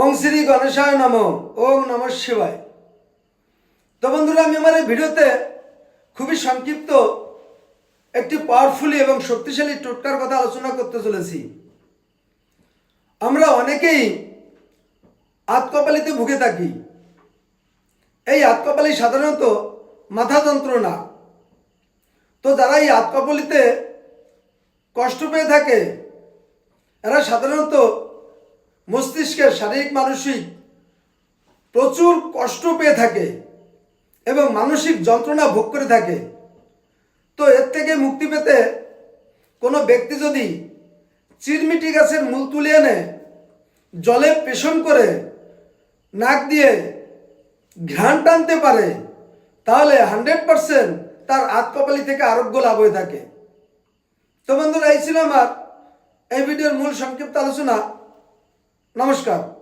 ওং শ্রী গণেশায় নম, ওং নম শিবায়। তো বন্ধুরা, আমি আমার এই ভিডিওতে খুবই সংক্ষিপ্ত একটি পাওয়ারফুলি এবং শক্তিশালী টোটকার কথা আলোচনা করতে চলেছি। আমরা অনেকেই আতকপালিতে ভুগে থাকি। এই আতকপালি সাধারণত মাথা যন্ত্রণা। তো যারা এই আতকপালিতে কষ্ট পেয়ে থাকে, এরা সাধারণত মস্তিষ্কের শারীরিক, মানসিক প্রচুর কষ্ট পেয়ে থাকে এবং মানসিক যন্ত্রণা ভোগ করে থাকে। তো এর থেকে মুক্তি পেতে কোনো ব্যক্তি যদি চিরমিটি গাছের মূল তুলে এনে জলে পেষণ করে নাক দিয়ে ঘ্রাণ টানতে পারে, তাহলে হান্ড্রেড পারসেন্ট তার আত্মপালি থেকে আরোগ্য লাভ হয়ে থাকে। তো বন্ধুরা, এই ছিল আমার এই ভিডিওর মূল সংক্ষিপ্ত আলোচনা। नमस्कार